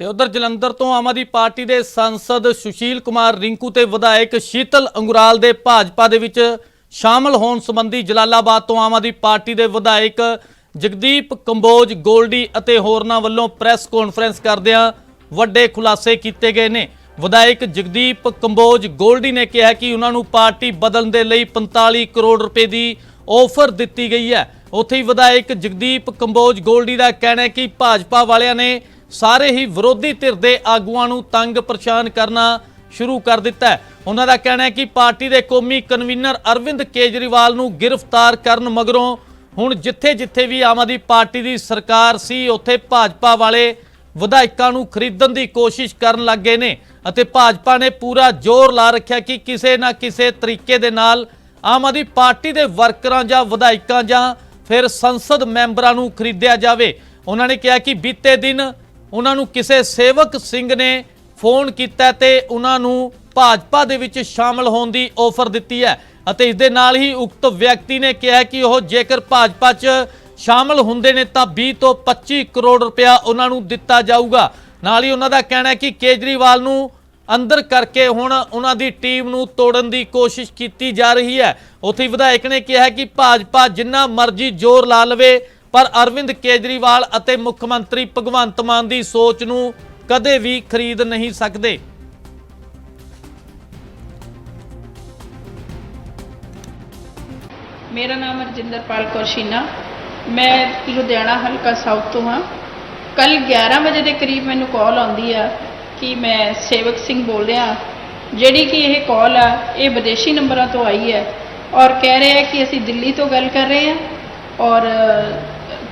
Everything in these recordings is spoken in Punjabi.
ਤੇ ਉਧਰ ਜਲੰਧਰ ਤੋਂ ਆਮ ਆਦਮੀ ਪਾਰਟੀ ਦੇ ਸੰਸਦ ਸੁਸ਼ੀਲ ਕੁਮਾਰ ਰਿੰਕੂ ਤੇ ਵਿਧਾਇਕ ਸ਼ੀਤਲ ਅੰਗੁਰਾਲ ਦੇ ਭਾਜਪਾ ਦੇ ਵਿੱਚ ਸ਼ਾਮਲ ਹੋਣ ਸੰਬੰਧੀ ਜਲਾਲਾਬਾਦ ਤੋਂ ਆਮ ਆਦਮੀ ਪਾਰਟੀ ਦੇ ਵਿਧਾਇਕ ਜਗਦੀਪ ਕੰਬੋਜ, ਗੋਲਡੀ ਅਤੇ ਹੋਰਨਾਂ ਵੱਲੋਂ ਪ੍ਰੈਸ ਕਾਨਫਰੰਸ ਕਰਦਿਆਂ ਵੱਡੇ ਖੁਲਾਸੇ ਕੀਤੇ ਗਏ ਨੇ। ਵਿਧਾਇਕ ਜਗਦੀਪ ਕੰਬੋਜ, ਗੋਲਡੀ ਨੇ ਕਿਹਾ ਕਿ ਉਹਨਾਂ ਨੂੰ ਪਾਰਟੀ ਬਦਲਣ ਦੇ ਲਈ 45 ਕਰੋੜ ਰੁਪਏ ਦੀ ਆਫਰ ਦਿੱਤੀ ਗਈ ਹੈ। ਉੱਥੇ ਹੀ ਵਿਧਾਇਕ ਜਗਦੀਪ ਕੰਬੋਜ, ਗੋਲਡੀ ਦਾ ਕਹਿਣਾ ਹੈ ਕਿ ਭਾਜਪਾ ਵਾਲਿਆਂ ਨੇ ਸਾਰੇ ਹੀ ਵਿਰੋਧੀ ਧਿਰ ਦੇ ਆਗੂਆਂ ਨੂੰ ਤੰਗ ਪਰੇਸ਼ਾਨ ਕਰਨਾ ਸ਼ੁਰੂ ਕਰ ਦਿੱਤਾ ਹੈ। ਉਹਨਾਂ ਦਾ ਕਹਿਣਾ ਹੈ ਕਿ ਪਾਰਟੀ ਦੇ ਕੌਮੀ ਕਨਵੀਨਰ ਅਰਵਿੰਦ ਕੇਜਰੀਵਾਲ ਨੂੰ ਗ੍ਰਿਫਤਾਰ ਕਰਨ ਮਗਰੋਂ ਹੁਣ ਜਿੱਥੇ-ਜਿੱਥੇ ਵੀ ਆਮ ਆਦਮੀ ਪਾਰਟੀ ਦੀ ਸਰਕਾਰ ਸੀ, ਉੱਥੇ ਭਾਜਪਾ ਵਾਲੇ ਵਿਧਾਇਕਾਂ ਨੂੰ ਖਰੀਦਣ ਦੀ ਕੋਸ਼ਿਸ਼ ਕਰਨ ਲੱਗੇ ਨੇ ਅਤੇ ਭਾਜਪਾ ਨੇ ਪੂਰਾ ਜ਼ੋਰ ਲਾ ਰੱਖਿਆ ਕਿ ਕਿਸੇ ਨਾ ਕਿਸੇ ਤਰੀਕੇ ਦੇ ਨਾਲ ਆਮ ਆਦਮੀ ਪਾਰਟੀ ਦੇ ਵਰਕਰਾਂ ਜਾਂ ਵਿਧਾਇਕਾਂ ਜਾਂ ਫਿਰ ਸੰਸਦ ਮੈਂਬਰਾਂ ਨੂੰ ਖਰੀਦਿਆ ਜਾਵੇ। ਉਹਨਾਂ ਨੇ ਕਿਹਾ ਕਿ ਬੀਤੇ ਦਿਨ ਉਹਨਾਂ ਨੂੰ ਕਿਸੇ ਸੇਵਕ ਸਿੰਘ ਨੇ ਫੋਨ ਕੀਤਾ ਤੇ ਉਹਨਾਂ ਨੂੰ ਭਾਜਪਾ ਦੇ ਵਿੱਚ ਸ਼ਾਮਲ ਹੋਣ ਦੀ ਆਫਰ ਦਿੱਤੀ ਹੈ। ਅਤੇ ਇਸ ਦੇ ਨਾਲ ਹੀ ਉਕਤ ਵਿਅਕਤੀ ਨੇ ਕਿਹਾ ਕਿ ਉਹ ਜੇਕਰ ਭਾਜਪਾ 'ਚ ਸ਼ਾਮਲ ਹੁੰਦੇ ਨੇ ਤਾਂ 20 ਤੋਂ 25 ਕਰੋੜ ਰੁਪਇਆ ਉਹਨਾਂ ਨੂੰ ਦਿੱਤਾ ਜਾਊਗਾ। ਨਾਲ ਹੀ ਉਹਨਾਂ ਦਾ ਕਹਿਣਾ ਹੈ ਕਿ ਕੇਜਰੀਵਾਲ ਨੂੰ ਅੰਦਰ ਕਰਕੇ ਹੁਣ ਉਹਨਾਂ ਦੀ ਟੀਮ ਨੂੰ ਤੋੜਨ ਦੀ ਕੋਸ਼ਿਸ਼ ਕੀਤੀ ਜਾ ਰਹੀ ਹੈ। ਉੱਥੇ ਵਿਧਾਇਕ ਨੇ ਕਿਹਾ ਕਿ ਭਾਜਪਾ ਜਿੰਨਾ ਮਰਜ਼ੀ ਜ਼ੋਰ ਲਾ ਲਵੇ ਪਰ ਅਰਵਿੰਦ ਕੇਜਰੀਵਾਲ ਅਤੇ ਮੁੱਖ ਮੰਤਰੀ ਭਗਵੰਤ ਮਾਨ ਦੀ ਸੋਚ ਨੂੰ ਕਦੇ ਵੀ ਖਰੀਦ ਨਹੀਂ ਸਕਦੇ। ਮੇਰਾ ਨਾਮ ਰਜਿੰਦਰਪਾਲ ਕੌਰ ਸ਼ੀਨਾ। ਮੈਂ ਲੁਧਿਆਣਾ, ਹਲਕਾ ਸਾਊਥ ਤੋਂ ਹਾਂ। ਕੱਲ 11 ਵਜੇ ਦੇ ਕਰੀਬ ਮੈਨੂੰ ਕਾਲ ਆਉਂਦੀ ਆ ਕਿ ਮੈਂ ਸੇਵਕ ਸਿੰਘ ਬੋਲ ਰਿਹਾ। ਜਿਹੜੀ ਕਿ ਇਹ ਕਾਲ ਆ, ਇਹ ਵਿਦੇਸ਼ੀ ਨੰਬਰਾਂ ਤੋਂ ਆਈ ਹੈ ਔਰ ਕਹਿ ਰਹੇ ਆ ਕਿ ਅਸੀਂ ਦਿੱਲੀ ਤੋਂ ਗੱਲ ਕਰ ਰਹੇ ਹਾਂ ਔਰ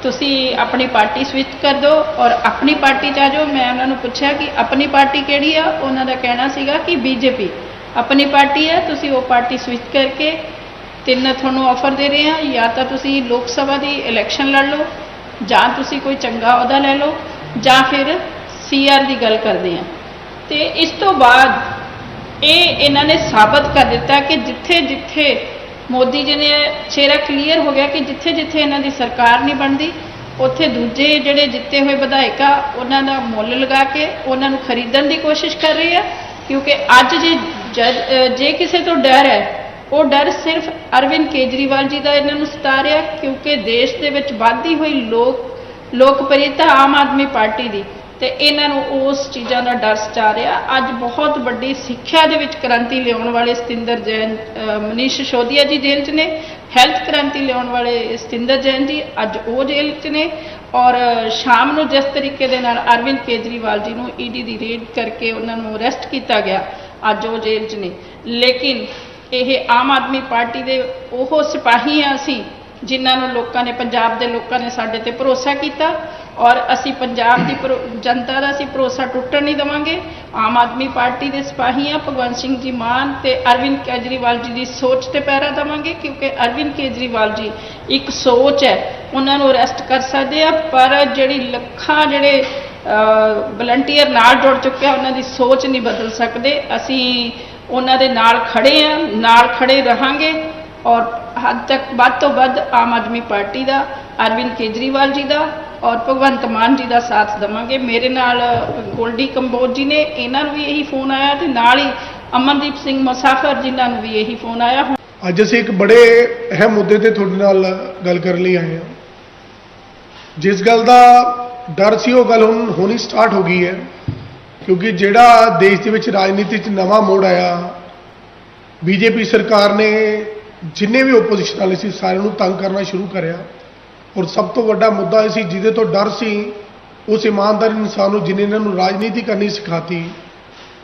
ਤੁਸੀਂ ਆਪਣੀ ਪਾਰਟੀ ਸਵਿਚ ਕਰ ਦਿਓ ਔਰ ਆਪਣੀ ਪਾਰਟੀ ਚ ਆ ਜਾਓ। ਮੈਂ ਉਹਨਾਂ ਨੂੰ ਪੁੱਛਿਆ ਕਿ ਆਪਣੀ ਪਾਰਟੀ ਕਿਹੜੀ ਆ? ਉਹਨਾਂ ਦਾ ਕਹਿਣਾ ਸੀਗਾ ਕਿ ਬੀਜੇਪੀ। ਆਪਣੀ ਪਾਰਟੀ ਹੈ, ਤੁਸੀਂ ਉਹ ਪਾਰਟੀ ਸਵਿਚ ਕਰਕੇ ਤਿੰਨ ਤੁਹਾਨੂੰ ਆਫਰ ਦੇ ਰਹੇ ਹਾਂ ਜਾਂ ਤਾਂ ਤੁਸੀਂ ਲੋਕ ਸਭਾ ਦੀ ਇਲੈਕਸ਼ਨ ਲੜ ਲਓ, ਜਾਂ ਤੁਸੀਂ ਕੋਈ ਚੰਗਾ ਅਹੁਦਾ ਲੈ ਲਓ, ਜਾਂ ਫਿਰ ਸੀਆਰ ਦੀ ਗੱਲ ਕਰਦੇ ਹਾਂ ਤੇ ਇਸ ਤੋਂ ਬਾਅਦ ਇਹ ਇਹਨਾਂ ਨੇ ਸਾਬਤ ਕਰ ਦਿੱਤਾ ਕਿ ਜਿੱਥੇ ਜਿੱਥੇ ਮੋਦੀ ਜੀ ਨੇ ਚਿਹਰਾ ਕਲੀਅਰ ਹੋ ਗਿਆ ਕਿ ਜਿੱਥੇ ਜਿੱਥੇ ਇਹਨਾਂ ਦੀ ਸਰਕਾਰ ਨਹੀਂ ਬਣਦੀ, ਉੱਥੇ ਦੂਜੇ ਜਿਹੜੇ ਜਿੱਤੇ ਹੋਏ ਵਿਧਾਇਕ ਆ, ਉਹਨਾਂ ਦਾ ਮੁੱਲ ਲਗਾ ਕੇ ਉਹਨਾਂ ਨੂੰ ਖਰੀਦਣ ਦੀ ਕੋਸ਼ਿਸ਼ ਕਰ ਰਹੇ ਆ, ਕਿਉਂਕਿ ਅੱਜ ਜੇ ਜੇ ਕਿਸੇ ਤੋਂ ਡਰ ਹੈ, ਉਹ ਡਰ ਸਿਰਫ ਅਰਵਿੰਦ ਕੇਜਰੀਵਾਲ ਜੀ ਦਾ ਇਹਨਾਂ ਨੂੰ ਸਤਾ ਰਿਹਾ, ਕਿਉਂਕਿ ਦੇਸ਼ ਦੇ ਵਿੱਚ ਵੱਧਦੀ ਹੋਈ ਲੋਕ ਲੋਕਪ੍ਰਿਯਤਾ ਆਮ ਆਦਮੀ ਪਾਰਟੀ ਦੀ। ਤੇ ਇਹਨਾਂ ਨੂੰ ਉਸ ਚੀਜ਼ਾਂ ਦਾ ਡਰ ਸਤਾ ਰਿਹਾ। ਅੱਜ ਬਹੁਤ ਵੱਡੀ ਸਿੱਖਿਆ ਦੇ ਵਿੱਚ ਕ੍ਰਾਂਤੀ ਲਿਆਉਣ ਵਾਲੇ ਸਤਿੰਦਰ ਜੈਨ, ਅਹ, ਮਨੀਸ਼ ਸ਼ੋਦੀਆ ਜੀ ਜੇਲ੍ਹ 'ਚ ਨੇ, ਹੈਲਥ ਕ੍ਰਾਂਤੀ ਲਿਆਉਣ ਵਾਲੇ ਸਤਿੰਦਰ ਜੈਨ ਜੀ ਅੱਜ ਉਹ ਜੇਲ੍ਹ 'ਚ ਨੇ ਔਰ ਸ਼ਾਮ ਨੂੰ ਜਿਸ ਤਰੀਕੇ ਦੇ ਨਾਲ ਅਰਵਿੰਦ ਕੇਜਰੀਵਾਲ ਜੀ ਨੂੰ ਈਡੀ ਦੀ ਰੇਡ ਕਰਕੇ ਉਹਨਾਂ ਨੂੰ ਅਰੈਸਟ ਕੀਤਾ ਗਿਆ, ਅੱਜ ਉਹ ਜੇਲ੍ਹ 'ਚ ਨੇ। ਲੇਕਿਨ ਇਹ ਆਮ ਆਦਮੀ ਪਾਰਟੀ ਦੇ ਉਹ ਸਿਪਾਹੀ ਆ ਅਸੀਂ ਜਿਨ੍ਹਾਂ ਨੂੰ ਲੋਕਾਂ ਨੇ, ਪੰਜਾਬ ਦੇ ਲੋਕਾਂ ਨੇ ਸਾਡੇ ਤੇ ਭਰੋਸਾ ਕੀਤਾ ਔਰ ਅਸੀਂ ਪੰਜਾਬ ਦੀ ਭਰੋ- ਜਨਤਾ ਦਾ ਅਸੀਂ ਭਰੋਸਾ ਟੁੱਟਣ ਨਹੀਂ ਦੇਵਾਂਗੇ। ਆਮ ਆਦਮੀ ਪਾਰਟੀ ਦੇ ਸਿਪਾਹੀ ਆ ਭਗਵੰਤ ਸਿੰਘ ਜੀ ਮਾਨ ਤੇ ਅਰਵਿੰਦ ਕੇਜਰੀਵਾਲ ਜੀ ਦੀ ਸੋਚ ਤੇ ਪੈਰਾ ਦੇਵਾਂਗੇ ਕਿਉਂਕਿ ਅਰਵਿੰਦ ਕੇਜਰੀਵਾਲ ਜੀ ਇੱਕ ਸੋਚ ਹੈ, ਉਹਨਾਂ ਨੂੰ ਅਰੈਸਟ ਕਰ ਸਕਦੇ ਆ, ਪਰ ਜਿਹੜੀ ਲੱਖਾਂ ਜਿਹੜੇ ਵਲੰਟੀਅਰ ਨਾਲ ਜੁੜ ਚੁੱਕੇ ਆ, ਉਹਨਾਂ ਦੀ ਸੋਚ ਨਹੀਂ ਬਦਲ ਸਕਦੇ। ਅਸੀਂ ਉਹਨਾਂ ਦੇ ਨਾਲ ਖੜੇ ਆ, ਨਾਲ ਖੜੇ ਰਹਾਂਗੇ ਔਰ ਹੱਦ ਤੱਕ ਵੱਧ ਤੋਂ ਵੱਧ ਆਮ ਆਦਮੀ ਪਾਰਟੀ ਦਾ, ਅਰਵਿੰਦ ਕੇਜਰੀਵਾਲ ਜੀ ਦਾ ਔਰ ਭਗਵੰਤ ਮਾਨ ਜੀ ਦਾ ਸਾਥ ਦਵਾਂਗੇ। ਮੇਰੇ ਨਾਲ ਗੋਲਡੀ ਕੰਬੋਜ ਜੀ ਨੇ, ਇਹਨਾਂ ਨੂੰ ਵੀ ਇਹੀ ਫੋਨ ਆਇਆ ਤੇ ਨਾਲ ਹੀ ਅਮਨਦੀਪ ਸਿੰਘ ਮੁਸਾਫਰ ਜਿਨ੍ਹਾਂ ਨੂੰ ਵੀ ਇਹੀ ਫੋਨ ਆਇਆ। ਹੁਣ ਅੱਜ ਅਸੀਂ ਇੱਕ ਬੜੇ ਅਹਿਮ ਮੁੱਦੇ ਤੇ ਤੁਹਾਡੇ ਨਾਲ ਗੱਲ ਕਰਨ ਲਈ ਆਏ ਹਾਂ। ਜਿਸ ਗੱਲ ਦਾ ਡਰ ਸੀ, ਉਹ ਗੱਲ ਹੁਣ ਹੋਣੀ ਸਟਾਰਟ ਹੋ ਗਈ ਹੈ। ਕਿਉਂਕਿ ਜਿਹੜਾ ਦੇਸ਼ ਦੇ ਵਿੱਚ ਰਾਜਨੀਤੀ 'ਚ ਨਵਾਂ ਮੋੜ ਆਇਆ, ਬੀਜੇਪੀ ਸਰਕਾਰ ਨੇ ਜਿੰਨੇ ਵੀ ਓਪੋਜੀਸ਼ਨ ਵਾਲੇ ਸੀ ਸਾਰਿਆਂ ਨੂੰ ਤੰਗ ਕਰਨਾ ਸ਼ੁਰੂ ਕਰਿਆ। ਔਰ ਸਭ ਤੋਂ ਵੱਡਾ ਮੁੱਦਾ ਇਹ ਸੀ, ਜਿਹਦੇ ਤੋਂ ਡਰ ਸੀ, ਉਸ ਇਮਾਨਦਾਰ ਇਨਸਾਨ ਨੂੰ ਜਿਨੇ ਇਹਨਾਂ ਨੂੰ ਰਾਜਨੀਤੀ ਕਰਨੀ ਸਿਖਾਤੀ,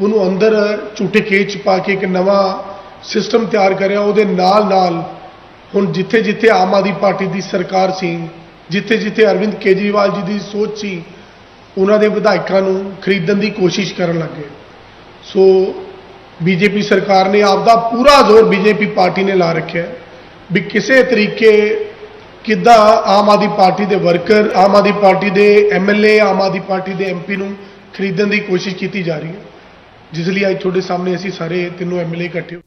ਉਹਨੂੰ ਅੰਦਰ ਝੂਠੇ ਕੇਚ ਪਾ ਕੇ ਇੱਕ ਨਵਾਂ ਸਿਸਟਮ ਤਿਆਰ ਕਰਿਆ। ਉਹਦੇ ਨਾਲ ਨਾਲ ਹੁਣ ਜਿੱਥੇ ਜਿੱਥੇ ਆਮ ਆਦਮੀ ਪਾਰਟੀ ਦੀ ਸਰਕਾਰ ਸੀ, ਜਿੱਥੇ ਜਿੱਥੇ ਅਰਵਿੰਦ ਕੇਜਰੀਵਾਲ ਜੀ ਦੀ ਸੋਚ ਸੀ, ਉਹਨਾਂ ਦੇ ਵਿਧਾਇਕਾਂ ਨੂੰ ਖਰੀਦਣ ਦੀ ਕੋਸ਼ਿਸ਼ ਕਰਨ ਲੱਗੇ। ਸੋ ਬੀਜੇਪੀ ਸਰਕਾਰ ਨੇ ਆਪਦਾ ਪੂਰਾ ਜ਼ੋਰ ਬੀਜੇਪੀ ਪਾਰਟੀ ਨੇ ਲਾ ਰੱਖਿਆ ਵੀ ਕਿਸੇ ਤਰੀਕੇ ਕਿੱਦਾਂ ਆਮ ਆਦਮੀ ਪਾਰਟੀ ਦੇ ਵਰਕਰ ਆਮ ਆਦਮੀ ਪਾਰਟੀ ਦੇ ਐਮਐਲਏ ਆਮ ਆਦਮੀ ਪਾਰਟੀ ਦੇ ਐਮਪੀ ਨੂੰ ਖਰੀਦਣ ਦੀ ਕੋਸ਼ਿਸ਼ ਕੀਤੀ ਜਾ ਰਹੀ ਹੈ ਜਿਸ ਲਈ ਅੱਜ ਤੁਹਾਡੇ ਸਾਹਮਣੇ ਅਸੀਂ ਸਾਰੇ ਤਿੰਨੋਂ ਐਮਐਲਏ ਇਕੱਠੇ